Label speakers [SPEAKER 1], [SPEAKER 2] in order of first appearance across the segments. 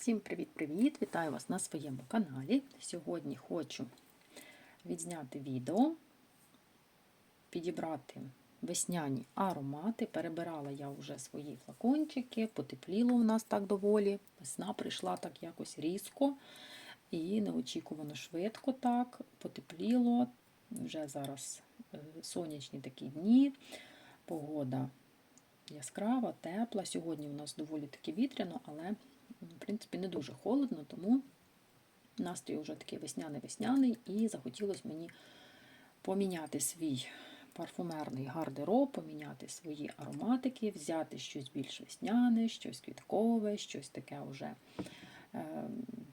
[SPEAKER 1] Всім привіт-привіт! Вітаю вас на своєму каналі. Сьогодні хочу відзняти відео, підібрати весняні аромати. Перебирала я вже свої флакончики, потепліло у нас так доволі. Весна прийшла так якось різко і неочікувано швидко так, потепліло. Вже зараз е, сонячні такі дні, погода яскрава, тепла. Сьогодні у нас доволі таки вітряно, але в принципі, не дуже холодно, тому настрій вже такий весняний-весняний, і захотілося мені поміняти свій парфумерний гардероб, поміняти свої ароматики, взяти щось більш весняне, щось квіткове, щось таке вже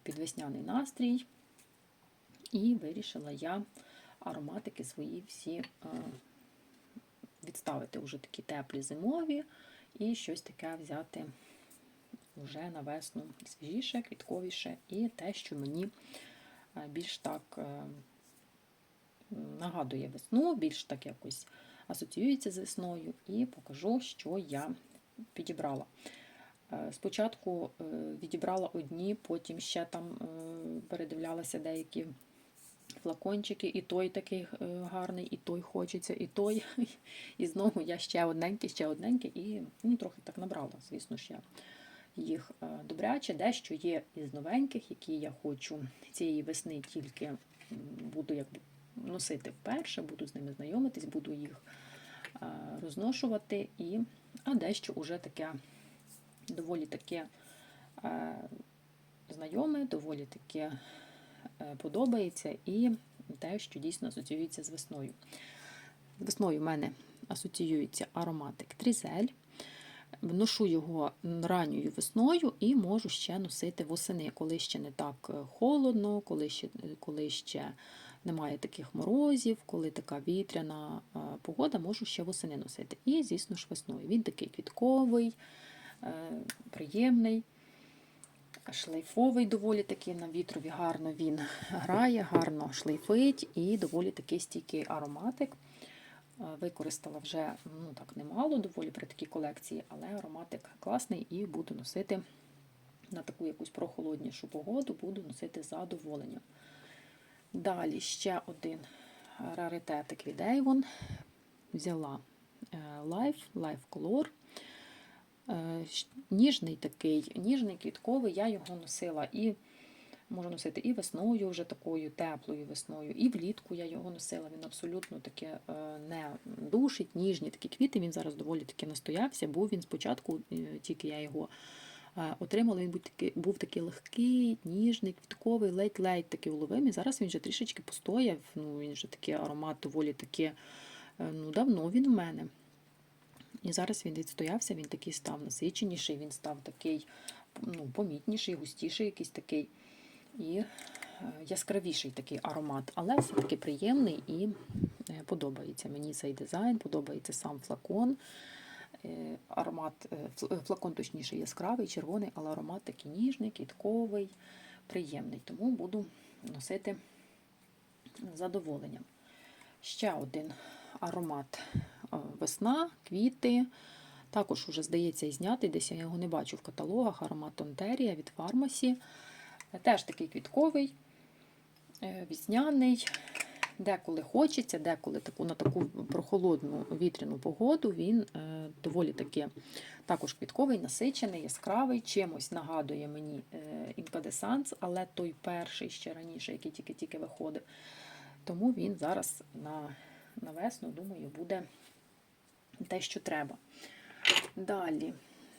[SPEAKER 1] підвесняний настрій. І вирішила я ароматики свої всі відставити вже такі теплі зимові, і щось таке взяти вже на весну свіжіше, квітковіше, і те, що мені більш так нагадує весну, більш так якось асоціюється з весною, і покажу, що я підібрала. Спочатку відібрала одні, потім ще там передивлялася деякі флакончики, і той такий гарний, і той хочеться, і той. І знову я ще одненький, ще одненький, і ну, трохи так набрала, звісно ж я їх добряче. Дещо є із новеньких, які я хочу цієї весни тільки буду якби носити вперше, буду з ними знайомитись, буду їх розношувати, і, а дещо вже таке доволі таке знайоме, доволі таке подобається і те, що дійсно асоціюється з весною. З весною в мене асоціюється ароматик Трізель. Вношу його ранньою весною і можу ще носити восени, коли ще не так холодно, коли ще коли ще немає таких морозів, коли така вітряна погода, можу ще восени носити. І, звісно ж, весною. Він такий квітковий, приємний, шлейфовий, доволі такий на вітрові гарно він грає, гарно шлейфить і доволі такий стійкий ароматик. Використала вже ну так немало, доволі при такій колекції, але ароматик класний і буду носити на таку якусь прохолоднішу погоду, буду носити з задоволенням. Далі ще один раритетик від. Взяла Life, Life Color. Ніжний такий, ніжний квітковий, я його носила і Можу носити і весною, вже такою теплою весною, і влітку я його носила. Він абсолютно таке не душить, ніжні такі квіти. Він зараз доволі таки настоявся, бо він спочатку, е, тільки я його отримала, він був такий був такий легкий, ніжний, квітковий, ледь-ледь такий уловимий. Зараз він вже трішечки постояв. Ну, Він вже такий аромат доволі таки е, ну, давно він у мене. І зараз він відстоявся, він такий став насиченіший, він став такий ну, помітніший, густіший, якийсь такий і е, яскравіший такий аромат, але все-таки приємний і е, подобається. Мені цей дизайн, подобається сам флакон. Е, аромат, Флакон, точніше, яскравий, червоний, але аромат такий ніжний, квітковий, приємний. Тому буду носити з задоволенням. Ще один аромат весна, квіти. Також, вже, здається, і знятий, десь я його не бачу в каталогах. Аромат Тонтерія від Фармасі. Теж такий квітковий, е, вісняний, деколи хочеться, деколи таку, на таку прохолодну вітряну погоду він е, доволі таки також квітковий, насичений, яскравий, чимось нагадує мені інкадесанс, але той перший ще раніше, який тільки-тільки виходив. Тому він зараз на, на весну, думаю, буде те, що треба. Далі,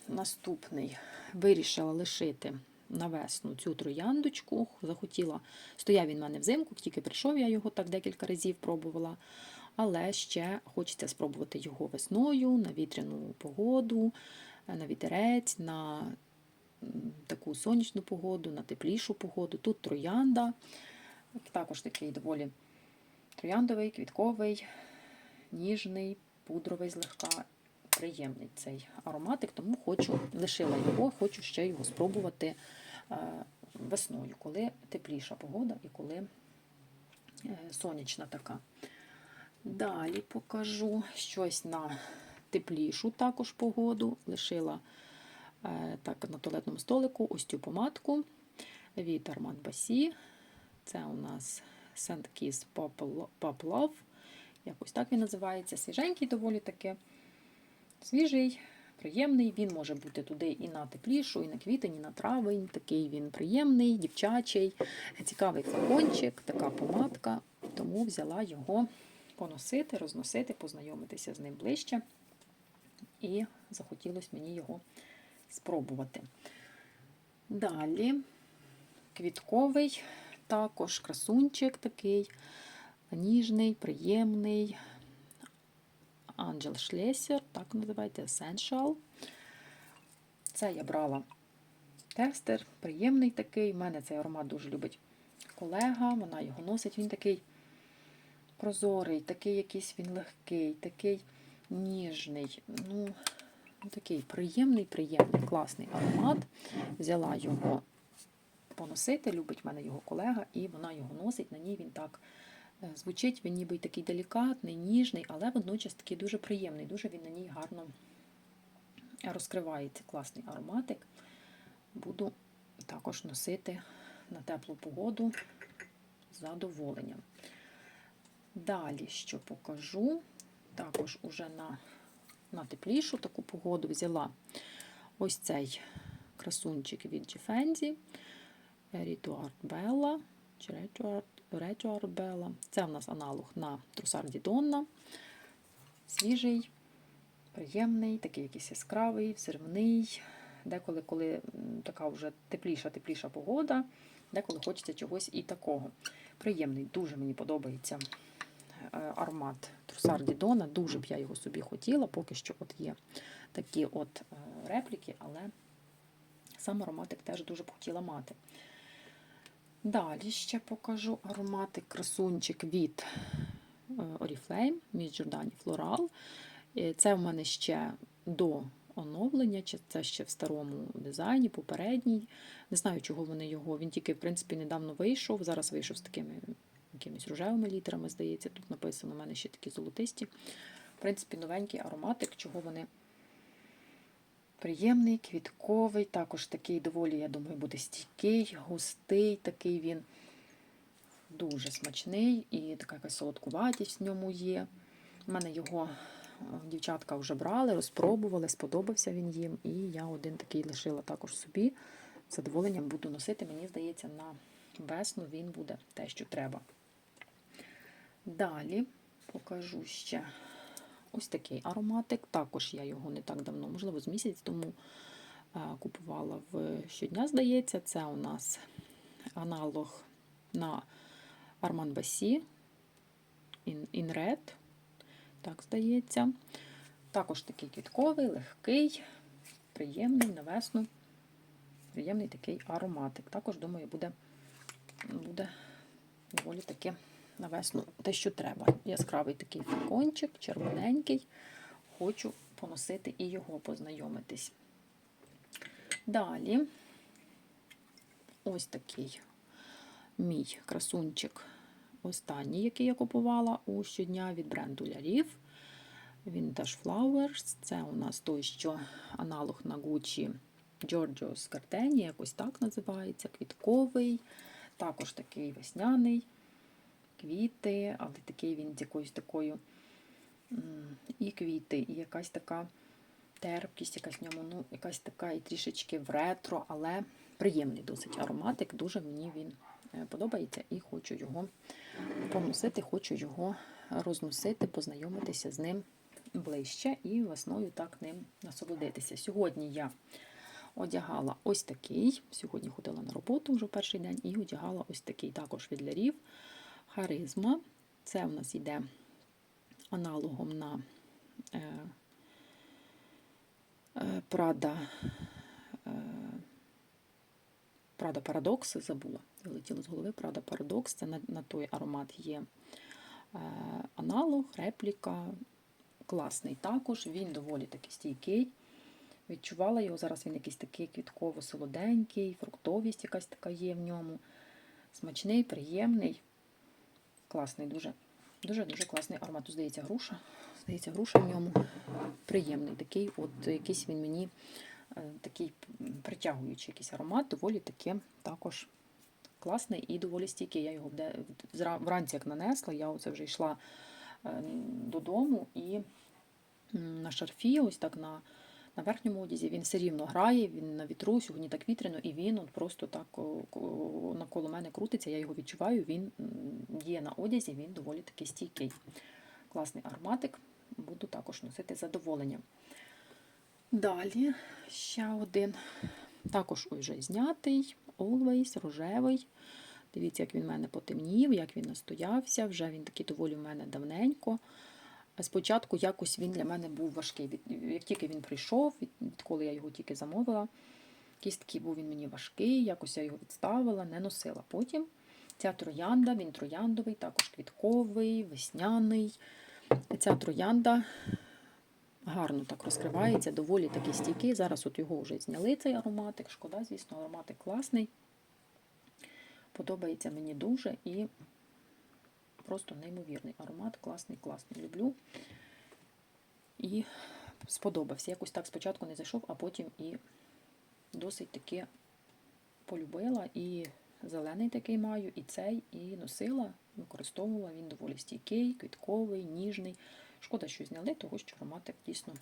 [SPEAKER 1] наступний вирішила лишити на весну цю трояндочку. Захотіла, стояв він в мене взимку, тільки прийшов, я його так декілька разів пробувала. Але ще хочеться спробувати його весною, на вітряну погоду, на вітерець, на таку сонячну погоду, на теплішу погоду. Тут троянда, також такий доволі трояндовий, квітковий, ніжний, пудровий злегка приємний цей ароматик, тому хочу, лишила його, хочу ще його спробувати е, весною, коли тепліша погода і коли е, сонячна така. Далі покажу щось на теплішу також погоду. Лишила Е, Так, на туалетному столику ось цю помадку від Armand Басі. Це у нас Saint Kiss Pop Love. Якось так він називається. Свіженький доволі таки. Свіжий, приємний. Він може бути туди і на теплішу, і на квітень, і на травень. Такий він приємний, дівчачий. Цікавий флакончик, така помадка. Тому взяла його поносити, розносити, познайомитися з ним ближче. І захотілося мені його спробувати. Далі квітковий, також красунчик такий, ніжний, приємний. Анджел Шлесер, так називається Essential. Це я брала тестер, приємний такий. У мене цей аромат дуже любить колега, вона його носить. Він такий прозорий, такий якийсь він легкий, такий ніжний. Ну, такий приємний, приємний, класний аромат. Взяла його поносити, любить в мене його колега, і вона його носить. На ній він так звучить, він ніби такий делікатний, ніжний, але водночас такий дуже приємний, дуже він на ній гарно розкривається. Класний ароматик. Буду також носити на теплу погоду з задоволенням. Далі, що покажу, також уже на, на теплішу таку погоду взяла ось цей красунчик від Givenchy. Rituart Bella чи Rituart Це в нас аналог на Трусарді Донна. Свіжий, приємний, такий якийсь яскравий, взривний. Деколи, коли така вже тепліша, тепліша погода, деколи хочеться чогось і такого. Приємний, дуже мені подобається е, аромат Трусарді Дона. Дуже б я його собі хотіла, поки що от є такі от е, репліки, але сам ароматик теж дуже б хотіла мати. Далі ще покажу ароматик красунчик від е, Oriflame, від Giordani Floral. Е, Це в мене ще до оновлення, чи це ще в старому дизайні, попередній. Не знаю, чого вони його. Він тільки, в принципі, недавно вийшов. Зараз вийшов з такими якимись рожевими літерами, здається. Тут написано, у мене ще такі золотисті. В принципі, новенький ароматик, чого вони приємний, квітковий, також такий доволі, я думаю, буде стійкий, густий, такий він дуже смачний і така якась солодкуватість в ньому є. У мене його е, дівчатка вже брали, розпробували, сподобався він їм, і я один такий лишила також собі. З задоволенням буду носити, мені здається, на весну він буде те, що треба. Далі покажу ще ось такий ароматик. Також я його не так давно, можливо, з місяць тому е, купувала в щодня, здається. Це у нас аналог на Armand Басі In, In Red. Так, здається. Також такий квітковий, легкий, приємний на весну. Приємний такий ароматик. Також, думаю, буде, буде доволі таки на весну те, що треба. Яскравий такий флакончик, червоненький. Хочу поносити і його познайомитись. Далі ось такий мій красунчик. Останній, який я купувала у щодня від бренду Lariv. Vintage Flowers. Це у нас той, що аналог на Gucci Giorgio Scardini, якось так називається, квітковий, також такий весняний, квіти, але такий він з якоюсь такою і квіти, і якась така терпкість, якась в ньому, ну, якась така і трішечки в ретро, але приємний досить ароматик. Дуже мені він е, подобається і хочу його поносити, хочу його розносити, познайомитися з ним ближче і весною так ним насолодитися. Сьогодні я одягала ось такий. Сьогодні ходила на роботу вже перший день і одягала ось такий також від лярів. Харизма. Це в нас йде аналогом на е, Prada Paradox, забула, вилетіло з голови Prada Paradox. Це на, на той аромат є е, аналог, репліка. Класний також, він доволі таки стійкий. Відчувала його, зараз він якийсь такий квітково-солоденький, фруктовість якась така є в ньому. Смачний, приємний. Класний, дуже дуже дуже класний аромат. Тут, Здається, груша. Здається, груша в ньому приємний. Такий, от якийсь він мені е, такий притягуючий якийсь аромат, доволі таки також класний і доволі стійкий. Я його вранці як нанесла, я оце вже йшла е, додому і на шарфі, ось так на, на верхньому одязі, він все рівно грає, він на вітру, сьогодні так вітряно, і він от просто так навколо мене крутиться, я його відчуваю, він є на одязі, він доволі таки стійкий. Класний ароматик, буду також носити з задоволенням. Далі ще один, також вже знятий, Always, рожевий. Дивіться, як він в мене потемнів, як він настоявся. Вже він такий доволі в мене давненько. Спочатку якось він для мене був важкий. Як тільки він прийшов, відколи я його тільки замовила, такий був він мені важкий, якось я його відставила, не носила. Потім ця троянда, він трояндовий, також квітковий, весняний. Ця троянда гарно так розкривається, доволі такий стійкий. Зараз от його вже зняли цей ароматик. Шкода, звісно, ароматик класний. Подобається мені дуже і просто неймовірний аромат, класний, класний. Люблю. І сподобався. Якось так спочатку не зайшов, а потім і досить таки полюбила. І зелений такий маю, і цей, і носила, використовувала. Він доволі стійкий, квітковий, ніжний. Шкода, що зняли, того що ароматик дійсно,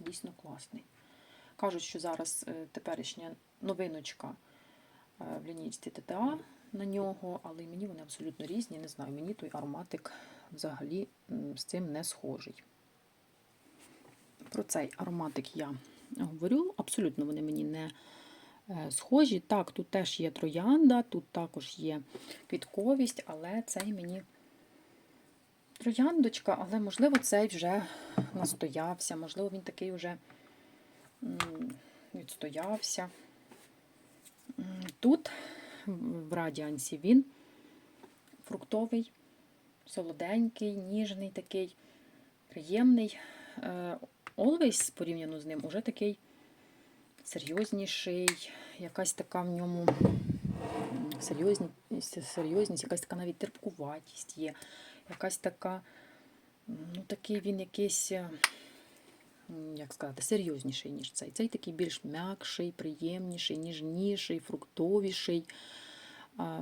[SPEAKER 1] дійсно класний. Кажуть, що зараз е, теперішня новиночка е, в лінійці ТТА на нього, але мені вони абсолютно різні. Не знаю, мені той ароматик взагалі з цим не схожий. Про цей ароматик я говорю. Абсолютно вони мені не е, схожі. Так, тут теж є троянда, тут також є квітковість, але цей мені трояндочка, але можливо цей вже настоявся, можливо, він такий вже відстоявся. Тут в радіансі він фруктовий, солоденький, ніжний такий, приємний. Е, Always порівняно з ним уже такий серйозніший, якась така в ньому серйозність, серйозність, якась така навіть терпкуватість є, якась така, ну такий він якийсь, е, як сказати, серйозніший, ніж цей. Цей такий більш м'якший, приємніший, ніжніший, фруктовіший.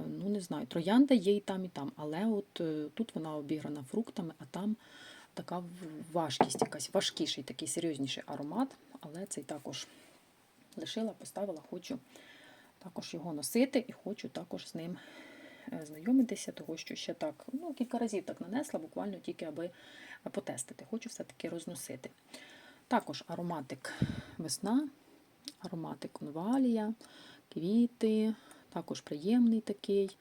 [SPEAKER 1] Ну, не знаю, троянда є і там, і там, але от е, тут вона обіграна фруктами, а там така важкість, якась важкіший, такий серйозніший аромат, але цей також лишила, поставила, хочу також його носити і хочу також з ним е, знайомитися, того що ще так, ну, кілька разів так нанесла, буквально тільки аби потестити. Хочу все-таки розносити. Також ароматик весна, ароматик конвалія, квіти, також приємний такий.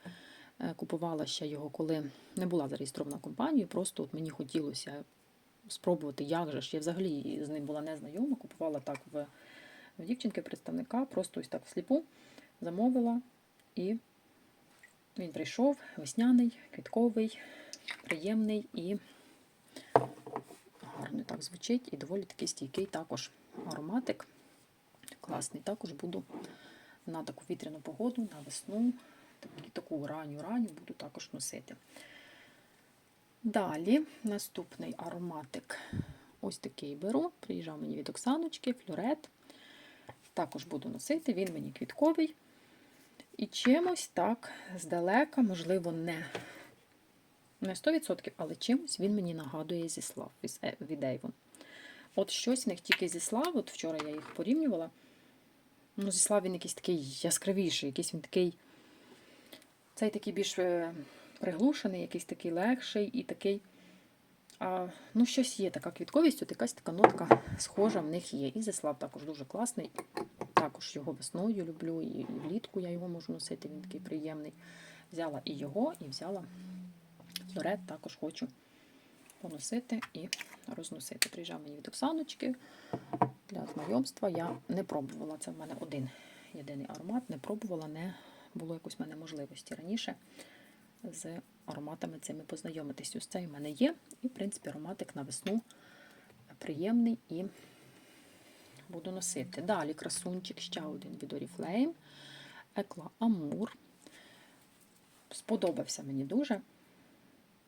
[SPEAKER 1] Е, Купувала ще його, коли не була зареєстрована компанією, просто от мені хотілося спробувати, як же ж. Я взагалі з ним була незнайома, купувала так в, в дівчинки-представника, просто ось так всліпу замовила, і він прийшов. Весняний, квітковий, приємний і гарно так звучить, і доволі такий стійкий також ароматик. Класний. Також буду на таку вітряну погоду, на весну, таку, таку ранню ранню буду також носити. Далі наступний ароматик. Ось такий беру. Приїжджав мені від Оксаночки, флюрет. Також буду носити, він мені квітковий. І чимось так здалека, можливо, не, не 100%, але чимось він мені нагадує зіслав із Е- від Avon. От щось в них тільки зіслав, от вчора я їх порівнювала. Ну, зіслав він якийсь такий яскравіший, якийсь він такий. Цей такий більш е, приглушений, якийсь такий легший і такий. А, ну, щось є така квітковість, от якась така нотка схожа в них є. І зіслав також дуже класний. Також його весною люблю, і влітку я його можу носити, він такий приємний. Взяла і його, і взяла флорет, також хочу поносити і розносити. Приїжджав мені від Оксаночки для знайомства. Я не пробувала. Це в мене один єдиний аромат. Не пробувала, не було якось в мене можливості раніше з ароматами цими познайомитись. Ось цей в мене є. І, в принципі, ароматик на весну приємний і буду носити. Далі красунчик, ще один від Oriflame. Екла Амур. Сподобався мені дуже.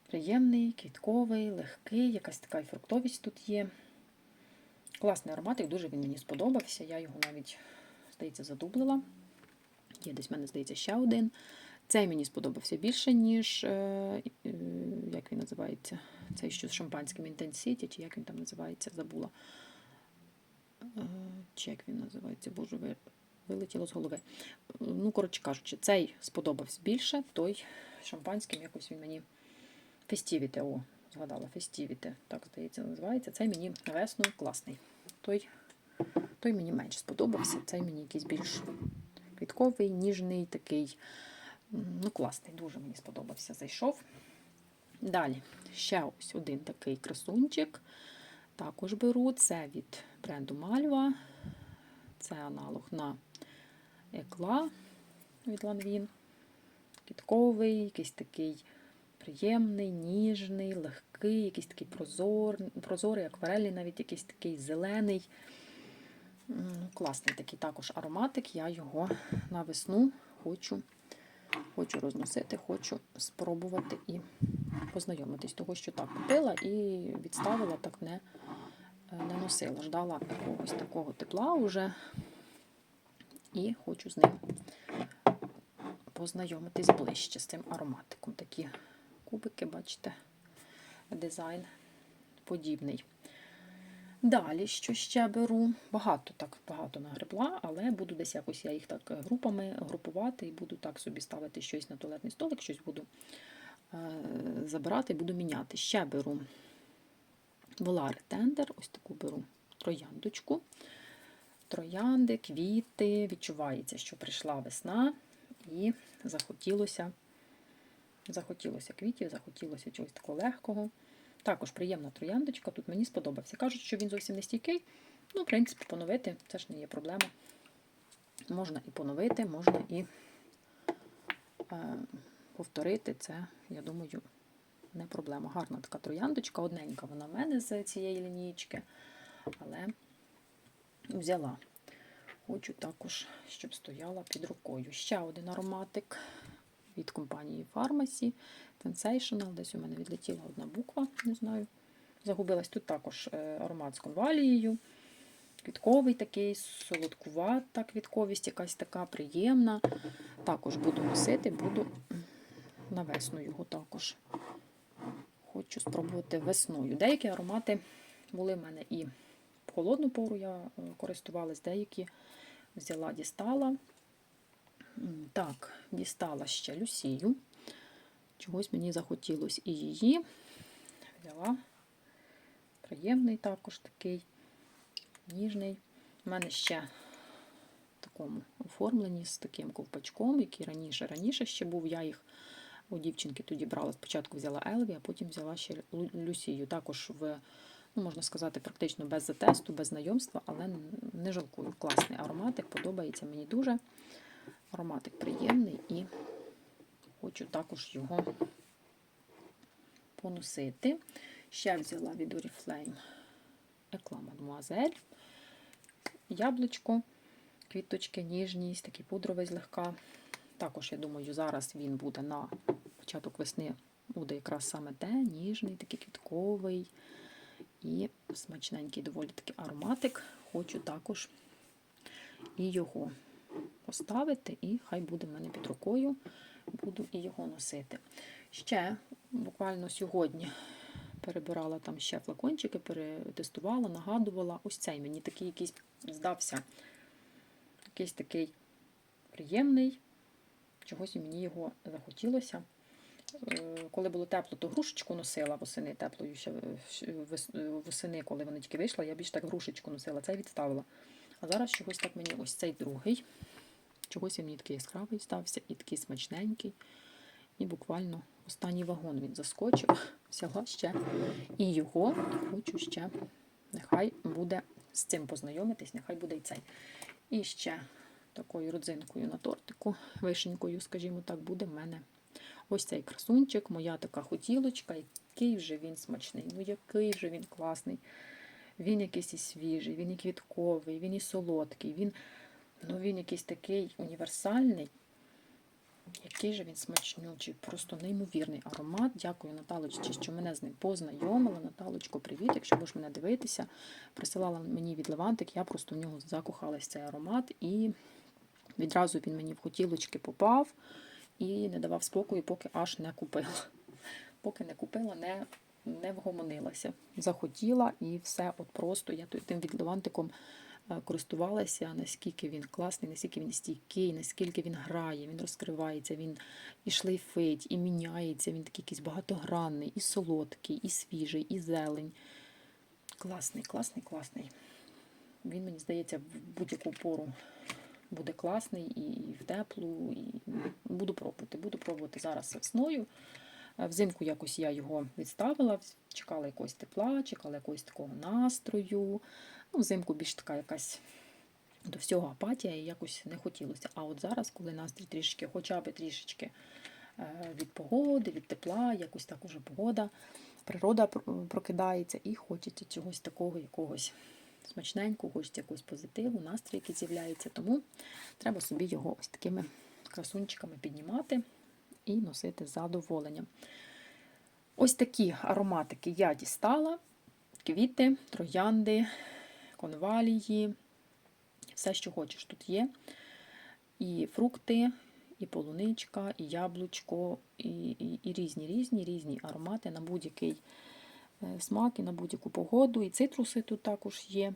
[SPEAKER 1] Приємний, квітковий, легкий, якась така і фруктовість тут є. Класний ароматик, дуже він мені сподобався. Я його навіть, здається, задублила. Є десь в мене, здається, ще один. Цей мені сподобався більше, ніж, е, е, як він називається, цей що з шампанським Intensity, чи як він там називається, забула. Е, Чи як він називається, боже, ви- вилетіло з голови. Ну, коротше кажучи, цей сподобався більше, той шампанським якось він мені Фестівіте, о, згадала, Фестівіте, так здається, називається. Цей мені на весну класний. Той, той мені менше сподобався. Цей мені якийсь більш квітковий, ніжний, такий. Ну, класний, дуже мені сподобався. Зайшов. Далі, ще ось один такий красунчик. Також беру. Це від бренду Мальва. Це аналог на екла від Lanvin. Квітковий, якийсь такий приємний, ніжний, легкий, якийсь такий прозор, прозорий, акварельний, навіть якийсь такий зелений. Класний такий також ароматик. Я його на весну хочу, хочу розносити, хочу спробувати і познайомитись. Того, що так купила і відставила, так не, не носила. Ждала якогось такого тепла вже і хочу з ним познайомитись ближче з цим ароматиком. Такі кубики, бачите, дизайн подібний. Далі, що ще беру? Багато так багато нагребла, але буду десь якось я їх так групами групувати і буду так собі ставити щось на туалетний столик, щось буду е, забирати, буду міняти. Ще беру Волари Тендер, ось таку беру трояндочку. Троянди, квіти. Відчувається, що прийшла весна, і захотілося, захотілося квітів, захотілося чогось такого легкого. Також приємна трояндочка, тут мені сподобався. Кажуть, що він зовсім не стійкий. Ну, в принципі, поновити це ж не є проблема. Можна і поновити, можна і е, повторити. Це, я думаю, не проблема. Гарна така трояндочка, одненька вона в мене з цієї лінійки, але взяла. Хочу також, щоб стояла під рукою. Ще один ароматик від компанії Pharmacy. Sensational. Десь у мене відлетіла одна буква, не знаю. Загубилась. Тут також е, аромат з конвалією. Квітковий такий, солодкувата квітковість, якась така приємна. Також буду носити, буду на весну його також. Хочу спробувати весною. Деякі аромати були в мене і в холодну пору я е, користувалась, деякі взяла, дістала. Так, дістала ще Люсію. Чогось мені захотілося і її. Взяла. Приємний також такий, ніжний. У мене ще в такому оформленні з таким ковпачком, який раніше раніше ще був. Я їх у дівчинки тоді брала. Спочатку взяла Елві, а потім взяла ще Люсію. Також в, ну, можна сказати, практично без затесту, без знайомства, але не жалкую. Класний ароматик, подобається мені дуже. Ароматик приємний і хочу також його поносити. Ще взяла від Oriflame Eclat Mademoiselle. Яблучко, квіточки, ніжність, такий пудровий злегка. Також, я думаю, зараз він буде на початок весни, буде якраз саме те, ніжний, такий квітковий і смачненький доволі такий ароматик. Хочу також і його поставити, і хай буде в мене під рукою. Буду і його носити. Ще буквально сьогодні перебирала там ще флакончики, перетестувала, нагадувала. Ось цей мені такий якийсь здався. Якийсь такий приємний. Чогось мені його захотілося. Е, Коли було тепло, то грушечку носила восени теплою ще восени, коли вона тільки вийшла, я більш так грушечку носила, цей відставила. А зараз чогось так мені ось цей другий. Чогось він мені такий яскравий стався і такий смачненький. І буквально останній вагон він заскочив, взяла ще і його хочу ще. Нехай буде з цим познайомитись, нехай буде і цей. І ще такою родзинкою на тортику, вишенькою, скажімо так, буде в мене ось цей красунчик, моя така хотілочка, який вже він смачний, ну який же він класний. Він якийсь і свіжий, він і квітковий, він і солодкий, він, ну, він якийсь такий універсальний. Який же він смачнючий, просто неймовірний аромат. Дякую Наталочці, що мене з ним познайомила. Наталочко, привіт, якщо будеш мене дивитися. Присилала мені від Левантик, я просто в нього закохалась цей аромат, і відразу він мені в хотілочки попав і не давав спокою, поки аж не купила. Поки не купила, не, не вгомонилася. Захотіла і все, от просто я тим від Левантиком е, користувалася, наскільки він класний, наскільки він стійкий, наскільки він грає, він розкривається, він і шлейфить, і міняється, він такий якийсь багатогранний, і солодкий, і свіжий, і зелень. Класний, класний, класний. Він, мені здається, в будь-яку пору буде класний і в теплу, і буду пробувати. Буду пробувати зараз весною. Е, Взимку якось я його відставила, чекала якогось тепла, чекала якогось такого настрою. Ну, взимку більш така якась до всього апатія і якось не хотілося. А от зараз, коли настрій трішечки, хоча б трішечки е, від погоди, від тепла, якось так уже погода, природа прокидається і хочеться чогось такого, якогось смачненького, хочеться якогось позитиву, настрій, який з'являється. Тому треба собі його ось такими красунчиками піднімати і носити з задоволенням. Ось такі ароматики я дістала: квіти, троянди, конвалії, все, що хочеш, тут є. І фрукти, і полуничка, і яблучко, і, і, і різні різні різні аромати на будь-який е, смак і на будь-яку погоду. І цитруси тут також є.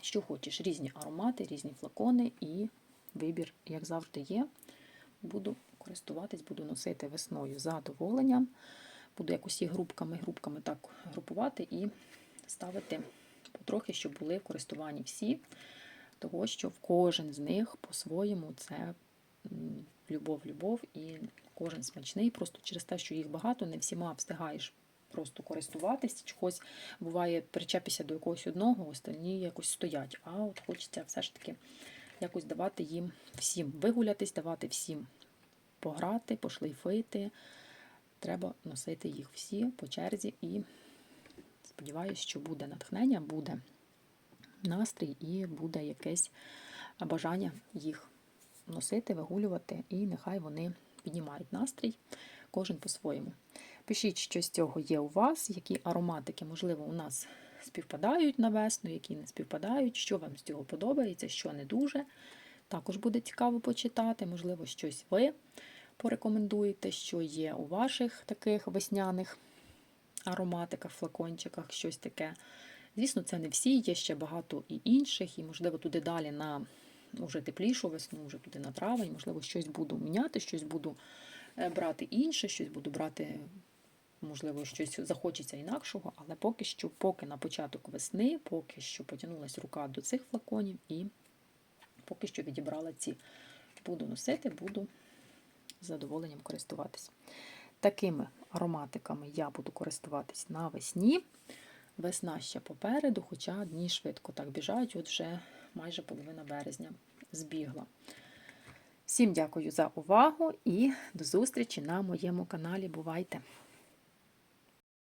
[SPEAKER 1] Що хочеш, різні аромати, різні флакони, і вибір, як завжди, є. Буду користуватись, буду носити весною задоволенням. Буду якось їх групками, групками так групувати і ставити потрохи, щоб були в користуванні всі, того що в кожен з них по-своєму це любов, любов і кожен смачний. Просто через те, що їх багато, не всіма встигаєш просто користуватись. Чогось буває, причепися до якогось одного, остальні якось стоять. А от хочеться все ж таки якось давати їм всім вигулятись, давати всім пограти, пошлейфити. Треба носити їх всі по черзі і сподіваюся, що буде натхнення, буде настрій і буде якесь бажання їх носити, вигулювати, і нехай вони піднімають настрій, кожен по-своєму. Пишіть, що з цього є у вас, які ароматики, можливо, у нас співпадають на весну, які не співпадають, що вам з цього подобається, що не дуже. Також буде цікаво почитати, можливо, щось ви порекомендуєте, що є у ваших таких весняних ароматиках, флакончиках, щось таке. Звісно, це не всі, є ще багато і інших, і, можливо, туди далі на вже теплішу весну, вже туди на травень, можливо, щось буду міняти, щось буду е, брати інше, щось буду брати, можливо, щось захочеться інакшого, але поки що, поки на початок весни, поки що потягнулася рука до цих флаконів і поки що відібрала ці. Буду носити, буду з задоволенням користуватись. Такими ароматиками я буду користуватись навесні. Весна ще попереду, хоча дні швидко так біжають, от вже майже половина березня збігла. Всім дякую за увагу і до зустрічі на моєму каналі. Бувайте!